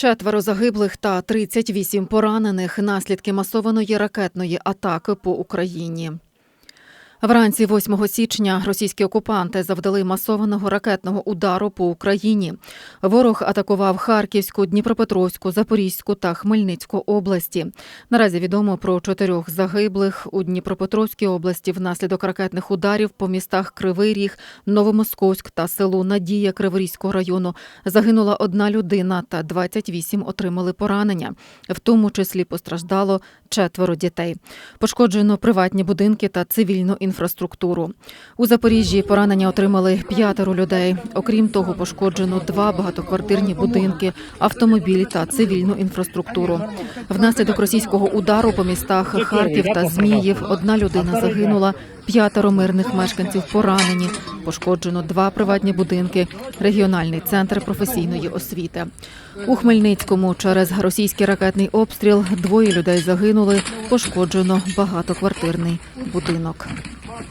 Четверо загиблих та 38 поранених наслідки масованої ракетної атаки по Україні. Вранці 8 січня російські окупанти завдали масованого ракетного удару по Україні. Ворог атакував Харківську, Дніпропетровську, Запорізьку та Хмельницьку області. Наразі відомо про чотирьох загиблих у Дніпропетровській області внаслідок ракетних ударів по містах Кривий Ріг, Новомосковськ та селу Надія Криворізького району. Загинула одна людина та 28 отримали поранення. В тому числі постраждало четверо дітей. Пошкоджено приватні будинки та цивільну інфраструктуру. У Запоріжжі поранення отримали п'ятеро людей. Окрім того, пошкоджено два багатоквартирні будинки, автомобілі та цивільну інфраструктуру. Внаслідок російського удару по містах Харків та Зміїв одна людина загинула, п'ятеро мирних мешканців поранені. Пошкоджено два приватні будинки, регіональний центр професійної освіти. У Хмельницькому через російський ракетний обстріл двоє людей загинули. Пошкоджено багатоквартирний будинок.